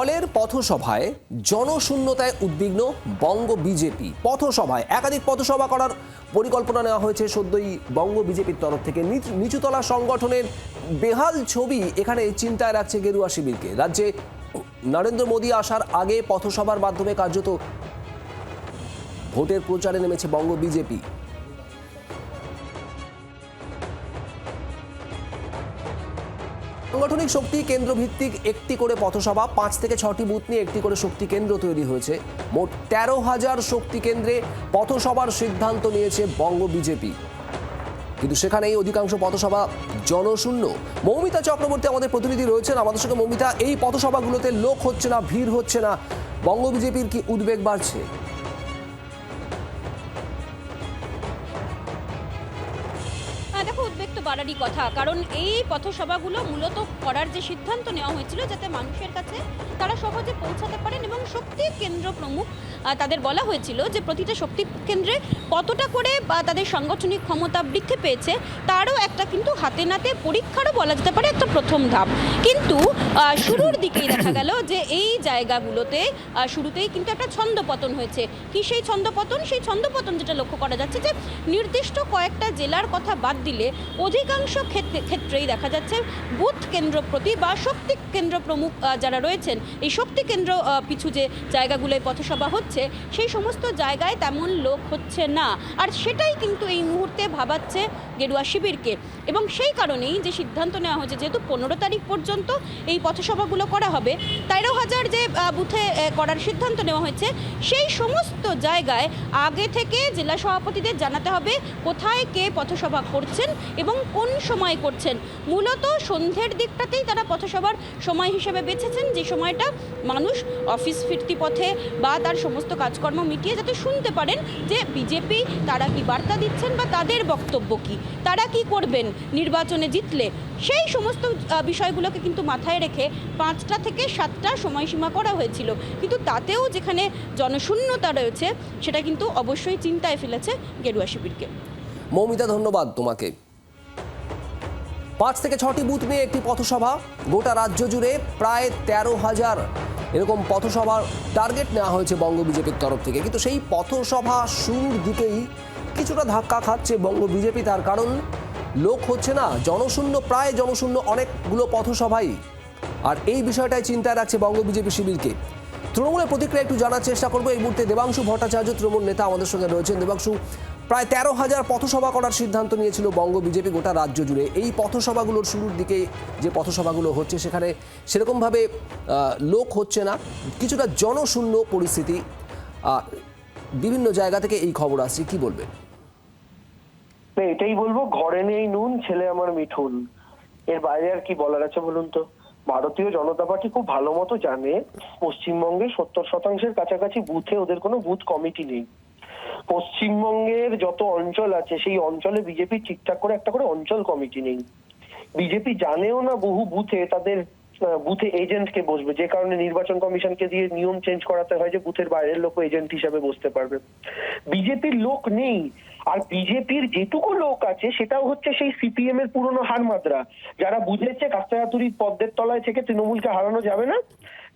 দলের পথসভায় জনশূন্যতায় উদ্বিগ্ন বঙ্গ বিজেপি। পথসভায় একাধিক পথসভা করার পরিকল্পনা নেওয়া হয়েছে সদ্যই বঙ্গ বিজেপির তরফ থেকে। নিচ- নিচুতলা সংগঠনের বেহাল ছবি এখানে চিন্তায় রাখছে গেরুয়া শিবিরকে। রাজ্যে নরেন্দ্র মোদী আসার আগে পথসভার মাধ্যমে কার্যত ভোটের প্রচারে নেমেছে বঙ্গ বিজেপি। সাংগঠনিক শক্তি কেন্দ্র ভিত্তিক একটি করে পথসভা, পাঁচ থেকে ছটি বুথ নিয়ে একটি করে শক্তি কেন্দ্র তৈরি হয়েছে। মোট তেরো হাজার শক্তি কেন্দ্রে পথসভার সিদ্ধান্ত নিয়েছে বঙ্গ বিজেপি। কিন্তু সেখানে এই অধিকাংশ পথসভা জনশূন্য। মৌমিতা চক্রবর্তী আমাদের প্রতিনিধি রয়েছেন। আমাদের সঙ্গে মৌমিতা, এই পথসভাগুলোতে লোক হচ্ছে না, ভিড় হচ্ছে না। বঙ্গ বিজেপির কি উদ্বেগ বাড়ছে? বাড়ারই কথা। কারণ এই পথসভাগুলো মূলত করার যে সিদ্ধান্ত নেওয়া হয়েছিল যাতে মানুষের কাছে তারা সহজে পৌঁছাতে পারেন এবং শক্তি কেন্দ্র প্রমুখ তাদের বলা হয়েছিল যে প্রতিটা শক্তি কেন্দ্রে কতটা করে, বা তাদের সাংগঠনিক ক্ষমতা বৃদ্ধি পেয়েছে, তারও একটা কিন্তু হাতে নাতে পরীক্ষারও বলা যেতে পারে একটা প্রথম ধাপ। কিন্তু শুরুর দিকেই দেখা গেল যে এই জায়গাগুলোতে শুরুতেই কিন্তু একটা ছন্দপতন হয়েছে। কি সেই ছন্দপতন? সেই ছন্দপতন যেটা লক্ষ্য করা যাচ্ছে যে নির্দিষ্ট কয়েকটা জেলার কথা বাদ দিলে অধিকাংশ ক্ষেত্রে ক্ষেত্রেই দেখা যাচ্ছে বুথ কেন্দ্র প্রতি বা শক্তি কেন্দ্র প্রমুখ যারা রয়েছেন, এই শক্তি কেন্দ্র পিছু যে জায়গাগুলোয় পথসভা হচ্ছে, সেই সমস্ত জায়গায় তেমন লোক হচ্ছে না। আর সেটাই কিন্তু এই মুহূর্তে ভাবাচ্ছে গেরুয়া শিবিরকে। এবং সেই কারণেই যে সিদ্ধান্ত নেওয়া হয়েছে, যেহেতু পনেরো তারিখ পর্যন্ত এই পথসভাগুলো করা হবে, তেরো হাজার যে বুথে করার সিদ্ধান্ত নেওয়া হয়েছে, সেই সমস্ত জায়গায় আগে থেকে জেলা সভাপতিদের জানাতে হবে কোথায় কে পথসভা করছেন এবং কোন সময় করছেন? মূলত সন্ধ্যের দিকটাতেই তারা পথসভার সময় হিসেবে বেছেছেন, যে সময়টা মানুষ অফিস ফিরতি পথে বা তার সমস্ত কাজকর্ম মিটিয়ে যাতে শুনতে পারেন যে বিজেপি তারা কি বার্তা দিচ্ছেন বা তাদের বক্তব্য কি? তারা কি করবেন? নির্বাচনে জিতলে? সেই সমস্ত বিষয়গুলোকে কিন্তু মাথায় রেখে পাঁচটা থেকে সাতটা সময়সীমা করা হয়েছিল। কিন্তু তাতেও যেখানে জনশূন্যতা রয়েছে, সেটা কিন্তু অবশ্যই চিন্তায় ফেলেছে গেরুয়া শিবিরকে। মৌমিতা, ধন্যবাদ তোমাকে। পাঁচ থেকে ছটি বুথ নিয়ে একটি পথসভা। গোটা রাজ্য জুড়ে প্রায় তেরো হাজার এরকম পথসভার টার্গেট নেওয়া হয়েছে বঙ্গ বিজেপির তরফ থেকে। কিন্তু সেই পথসভা শুরুর দিকেই কিছুটা ধাক্কা খাচ্ছে বঙ্গ বিজেপি। তার কারণ, লোক হচ্ছে না, জনশূন্য, প্রায় জনশূন্য অনেকগুলো পথসভাই। আর এই বিষয়টাই চিন্তায় রাখছে বঙ্গ বিজেপি শিবিরকে। তৃণমূলের প্রতিক্রিয়া একটু জানার চেষ্টা করব। এই মুহূর্তে দেবাংশু ভট্টাচার্য, তৃণমূল নেতা আমাদের সঙ্গে রয়েছেন। দেবাংশু প্রায় তেরো হাজার পথসভা করার সিদ্ধান্ত নিয়েছিল বঙ্গ বিজেপি গোটা রাজ্য জুড়ে। এই পথসভাগুলোর শুরুর দিকে যে পথসভাগুলো হচ্ছে, সেখানে সেরকমভাবে লোক হচ্ছে না। কিছুটা জনশূন্য পরিস্থিতি বিভিন্ন জায়গা থেকে এই খবর আসছে। কি বলবেন? না, এটাই বলব, ঘরে নেই নুন, ছেলে আমার মিঠুন। এর বাইরে আর কি বলার আছে বলুন তো? ভারতীয় জনতা পার্টি খুব ভালো মতো জানে, পশ্চিমবঙ্গে সত্তর শতাংশের কাছাকাছি বুথে ওদের কোনো বুথ কমিটি নেই। পশ্চিমবঙ্গের যত অঞ্চল আছে, সেই অঞ্চলে বিজেপি ঠিকঠাক করে একটা করে অঞ্চল কমিটি নেই। বিজেপি জানেও না বহু বুথে তাদের বুথে এজেন্টকে বসবে। যে কারণে নির্বাচন কমিশনকে দিয়ে নিয়ম চেঞ্জ করাতে হয় যে বুথের বাইরের লোক এজেন্ট হিসাবে বসতে পারবে। বিজেপির লোক নেই। আর বিজেপির যেটুকু লোক আছে, সেটাও হচ্ছে সেই সিপিএম এর পুরনো হারমাদ্রা। যারা বুঝেছে কাস্তায়াতুরির পদ্মের তলায় থেকে তৃণমূলকে হারানো যাবে না,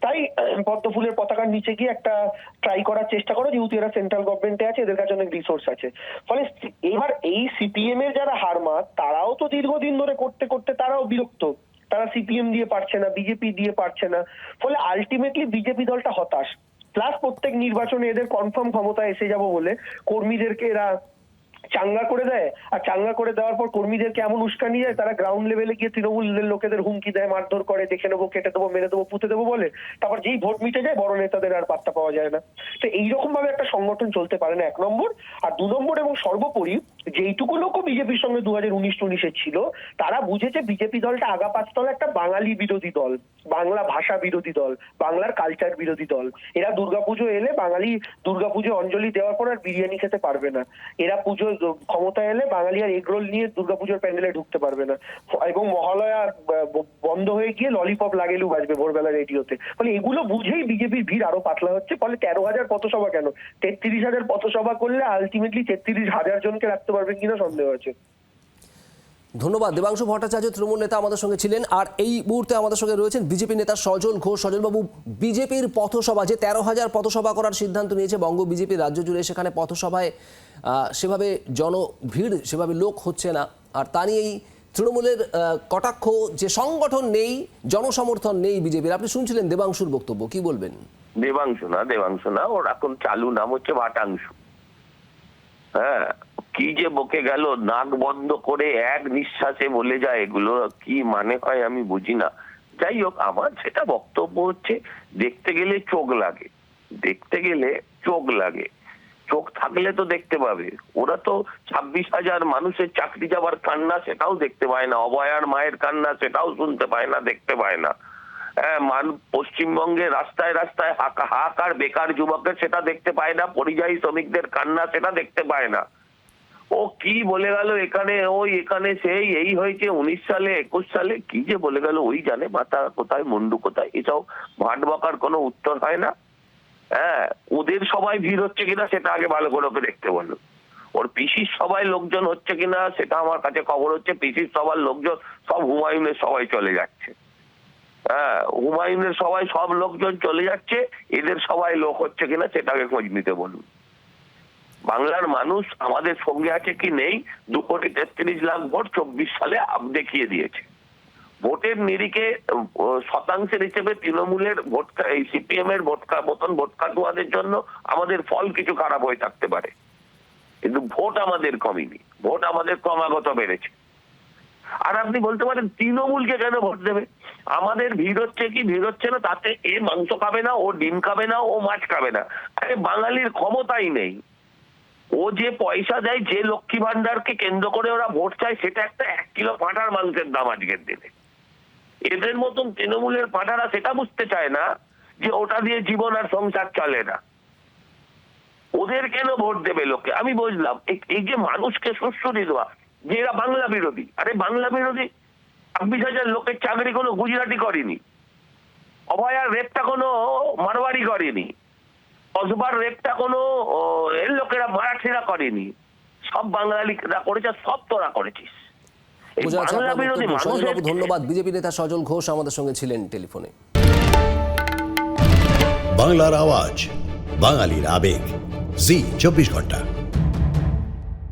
তাই পদ্ম ফুলের পতাকার নিচে গিয়ে একটা ট্রাই করার চেষ্টা করো যেহেতু এরা সেন্ট্রাল গভর্নমেন্টে আছে, এদের কাছে অনেক রিসোর্স আছে। ফলে এবার এই সিপিএম এর যারা হারমাত তারাও তো দীর্ঘদিন ধরে করতে করতে তারাও বিরক্ত। তারা সিপিএম দিয়ে পারছে না, বিজেপি দিয়ে পারছে না। ফলে আলটিমেটলি বিজেপি দলটা হতাশ। প্লাস প্রত্যেক নির্বাচনে এদের কনফার্ম ক্ষমতা এসে যাব বলে কর্মীদেরকে এরা চাঙ্গা করে দেয়। আর চাঙ্গা করে দেওয়ার পর কর্মীদেরকে এমন উস্কানি যায় তারা গ্রাউন্ড লেভেলে গিয়ে তৃণমূলের লোকেদের হুমকি দেয়, মারধর করে, দেখে নেব, কেটে দেবো, মেরে দেবো, পুঁতে দেবো বলে। তারপর যেই ভোট মিটে যায়, বড় নেতাদের আর পাত্তা পাওয়া যায় না। তো এইরকম ভাবে একটা সংগঠন চলতে পারে না, এক নম্বর। আর দু নম্বর এবং সর্বোপরি যেইটুকু লোকও বিজেপির সঙ্গে দু হাজার উনিশ টুনিশে ছিল, তারা বুঝেছে বিজেপি দলটা আগা পাঁচতলা একটা বাঙালি বিরোধী দল, বাংলা ভাষা বিরোধী দল, বাংলার কালচার বিরোধী দল। এরা দুর্গাপুজো এলে বাঙালি দুর্গাপুজো অঞ্জলি দেওয়ার পর আর বিরিয়ানি খেতে পারবে না। এরা পুজো ক্ষমতা এলে বাঙালি আর এগরোল নিয়ে দুর্গাপুজোর প্যান্ডেলে ঢুকতে পারবে না। এবং মহালয়া বন্ধ হয়ে গিয়ে ললিপপ লাগেলু বাজবে ভোরবেলা রেডিওতে। ফলে এগুলো বুঝেই বিজেপির ভিড় আরও পাতলা হচ্ছে, ফলে তেরো হাজার পথসভা কেন? তেত্রিশ হাজার পথসভা করলে আলটিমেটলি তেত্রিশ হাজার জনকে রাখতে পারবেন কিনা সন্দেহ আছে। ধন্যবাদ। দেবাংশু ভট্টাচার্য তৃণমূল নেতা আমাদের সঙ্গে ছিলেন। আর এই মুহূর্তে আমাদের সঙ্গে রয়েছেন বিজেপি নেতা সজল ঘোষ। সজলবাবু বিজেপির পথসভা যে তেরো হাজার পথসভা করার সিদ্ধান্ত নিয়েছে বঙ্গ বিজেপি রাজ্য জুড়ে সেখানে পথসভায় সেভাবে জনভিড় সেভাবে লোক হচ্ছে না। আর তা নিয়েই তৃণমূলের কটাক্ষ যে সংগঠন নেই জনসমর্থন নেই বিজেপির। আপনি শুনছিলেন দেবাংশুর বক্তব্য কি বলবেন? দেবাংশু না দেবাংশু না ওর এখন চালু নাম হচ্ছে ভাটাংশু হ্যাঁ কি যে বকে গেল, নাক বন্ধ করে এক নিঃশ্বাসে বলে যায় এগুলো, কি মানে হয় আমি বুঝি না। যাই হোক, আমার সেটা বক্তব্য হচ্ছে, দেখতে গেলে চোখ লাগে। দেখতে গেলে চোখ লাগে। চোখ থাকলে তো দেখতে পাবে। ওরা তো ছাব্বিশ হাজার মানুষের চাকরি যাওয়ার কান্না সেটাও দেখতে পায় না। অভয়ার মায়ের কান্না সেটাও শুনতে পায় না, দেখতে পায় না। হ্যাঁ পশ্চিমবঙ্গে রাস্তায় রাস্তায় হাকা- হাহাকার বেকার যুবকের সেটা দেখতে পায় না, পরিযায়ী শ্রমিকদের কান্না সেটা দেখতে পায় না। ও কি বলে গেল এখানে? ওই এখানে সেই, এই হয়েছে উনিশ সালে, একুশ সালে, কি যে বলে গেল, ওই জানে মাথা কোথায়, মুন্ডু কোথায়, এসব ভাট বকার কোনো উত্তর হয় না। হ্যাঁ ওদের সবাই ভিড় হচ্ছে কিনা সেটা আগে ভালো করে ওকে দেখতে বলো ওর পিসির সবাই লোকজন হচ্ছে কিনা সেটা আমার কাছে খবর হচ্ছে, পিসির সবার লোকজন, সব হুমায়ুনের সবাই চলে যাচ্ছে। হ্যাঁ হুমায়ুনের সবাই সব লোকজন চলে যাচ্ছে, এদের সবাই লোক হচ্ছে কিনা সেটাকে খোঁজ নিতে বলুন। বাংলার মানুষ আমাদের সঙ্গে আছে কি নেই? দু কোটি তেত্রিশ লাখ ভোট চব্বিশ সালে দেখিয়ে দিয়েছে। ভোটের নিরিখে শতাংশের হিসেবে তৃণমূলের ভোট এই সিপিএম এর ভোট মতন ভোট কাটুয়াদের জন্য আমাদের ফল কিছু খারাপ হয়ে থাকতে পারে। কিন্তু ভোট আমাদের কমেনি। ভোট আমাদের ক্রমাগত বেড়েছে। আর আপনি বলতে পারেন, তৃণমূলকে কেন ভোট দেবে? আমাদের ভিড় হচ্ছে কি? ভিড় হচ্ছে না, তাতে এ মাংস খাবে না, ও ডিম খাবে না, ও মাছ খাবে না। আরে বাঙালির ক্ষমতাই নেই। ও যে পয়সা দেয়, যে লক্ষ্মী ভান্ডারকে কেন্দ্র করে ওরা ভোট চায়, সেটা একটা এক কিলো পাঁঠার মাংসের দাম আজকের দিনে। এদের মতন তৃণমূলের পাঁঠারা সেটা বুঝতে চায় না যে ওটা দিয়ে জীবন আর সংসার চলে না। ওদের কেন ভোট দেবে লোকে? আমি বুঝলাম এই- যে মানুষকে সুশ্রুতি দেওয়া, যে এরা বাংলা বিরোধী, আরে বাংলা বিরোধী, ছাব্বিশ হাজার লোকের চাকরি কোনো গুজরাটি করেনি। অভয়ার রেপটা কোনো মারোয়ারি করেনি। কসবার রেপটা কোনো এর লোকেরা মারাঠিরা করেনি। সব বাঙালিরা করেছে সব তোরা করেছিস। ধন্যবাদ। বিজেপি নেতা সজল ঘোষ আমাদের সঙ্গে ছিলেন টেলিফোনে। বাংলার আওয়াজ বাঙালির আবেগ। জি চব্বিশ ঘণ্টা।